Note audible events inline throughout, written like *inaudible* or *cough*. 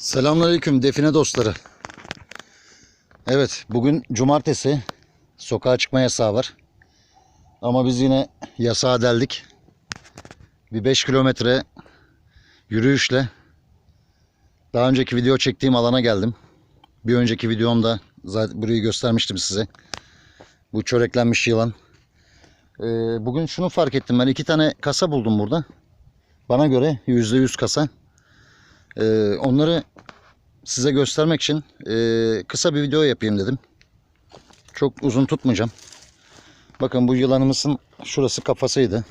Selamünaleyküm define dostları. Evet bugün cumartesi. Sokağa çıkma yasağı var. Ama biz yine yasağa deldik. Bir 5 kilometre yürüyüşle daha önceki video çektiğim alana geldim. Bir önceki videomda zaten burayı göstermiştim size. Bu çöreklenmiş yılan. Ee, bugün şunu fark ettim ben. iki tane kasa buldum burada. Bana göre %100 kasa. Ee, onları size göstermek için e, kısa bir video yapayım dedim. Çok uzun tutmayacağım. Bakın bu yılanımızın şurası kafasıydı.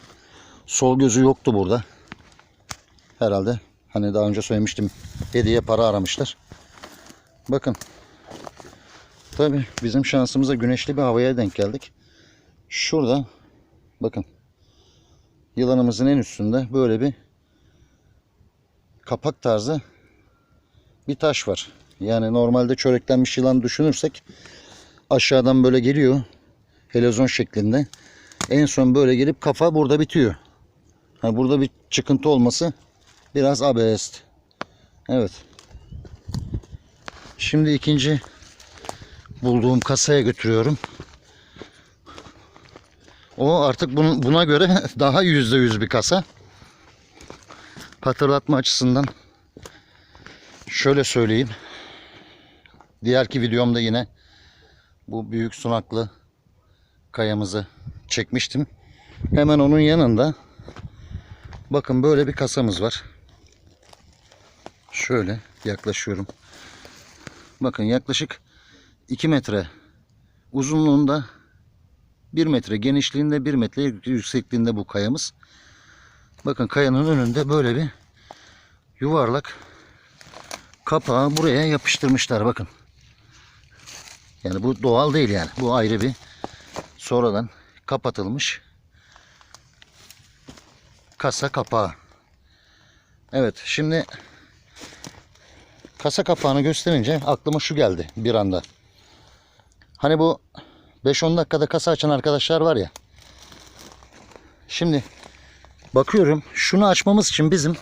Sol gözü yoktu burada. Herhalde hani daha önce söylemiştim hediye para aramışlar. Bakın. Tabi bizim şansımıza güneşli bir havaya denk geldik. Şurada bakın yılanımızın en üstünde böyle bir kapak tarzı bir taş var. Yani normalde çöreklenmiş yılan düşünürsek aşağıdan böyle geliyor. Helezon şeklinde. En son böyle gelip kafa burada bitiyor. Ha, burada bir çıkıntı olması biraz abest. Evet. Şimdi ikinci bulduğum kasaya götürüyorum. O artık buna göre *laughs* daha yüzde yüz bir kasa. Hatırlatma açısından Şöyle söyleyeyim. Diğerki videomda yine bu büyük sunaklı kayamızı çekmiştim. Hemen onun yanında bakın böyle bir kasamız var. Şöyle yaklaşıyorum. Bakın yaklaşık 2 metre uzunluğunda 1 metre genişliğinde 1 metre yüksekliğinde bu kayamız. Bakın kayanın önünde böyle bir yuvarlak kapağı buraya yapıştırmışlar bakın. Yani bu doğal değil yani. Bu ayrı bir sonradan kapatılmış kasa kapağı. Evet şimdi kasa kapağını gösterince aklıma şu geldi bir anda. Hani bu 5-10 dakikada kasa açan arkadaşlar var ya. Şimdi bakıyorum şunu açmamız için bizim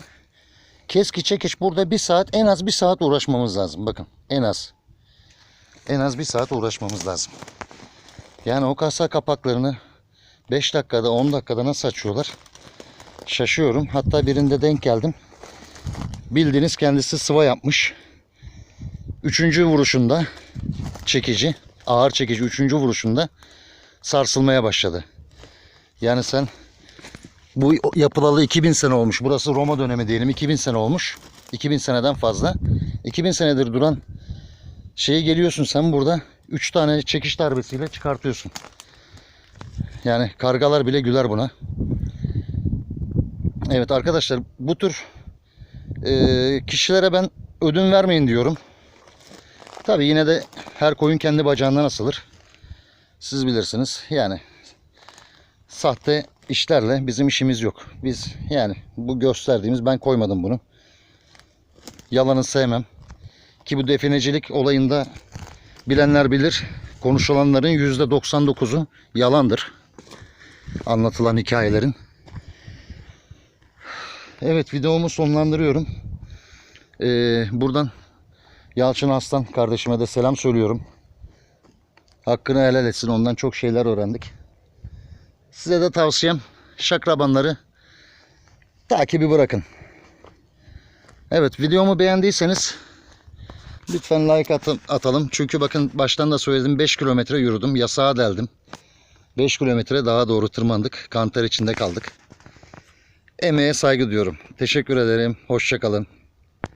Keski çekiş burada bir saat en az bir saat uğraşmamız lazım. Bakın en az. En az bir saat uğraşmamız lazım. Yani o kasa kapaklarını 5 dakikada 10 dakikada nasıl açıyorlar? Şaşıyorum. Hatta birinde denk geldim. Bildiğiniz kendisi sıva yapmış. Üçüncü vuruşunda çekici, ağır çekici üçüncü vuruşunda sarsılmaya başladı. Yani sen bu yapılalı 2000 sene olmuş. Burası Roma dönemi diyelim. 2000 sene olmuş. 2000 seneden fazla. 2000 senedir duran şeyi geliyorsun sen burada 3 tane çekiş darbesiyle çıkartıyorsun. Yani kargalar bile güler buna. Evet arkadaşlar bu tür e, kişilere ben ödün vermeyin diyorum. Tabi yine de her koyun kendi bacağından asılır. Siz bilirsiniz. Yani sahte işlerle bizim işimiz yok. Biz yani bu gösterdiğimiz ben koymadım bunu. Yalanı sevmem. Ki bu definecilik olayında bilenler bilir. Konuşulanların %99'u yalandır. Anlatılan hikayelerin. Evet videomu sonlandırıyorum. Ee, buradan Yalçın Aslan kardeşime de selam söylüyorum. Hakkını helal etsin. Ondan çok şeyler öğrendik. Size de tavsiyem şakrabanları takibi bırakın. Evet videomu beğendiyseniz lütfen like atın, atalım. Çünkü bakın baştan da söyledim 5 kilometre yürüdüm. Yasağa deldim. 5 kilometre daha doğru tırmandık. Kanter içinde kaldık. Emeğe saygı diyorum. Teşekkür ederim. Hoşçakalın.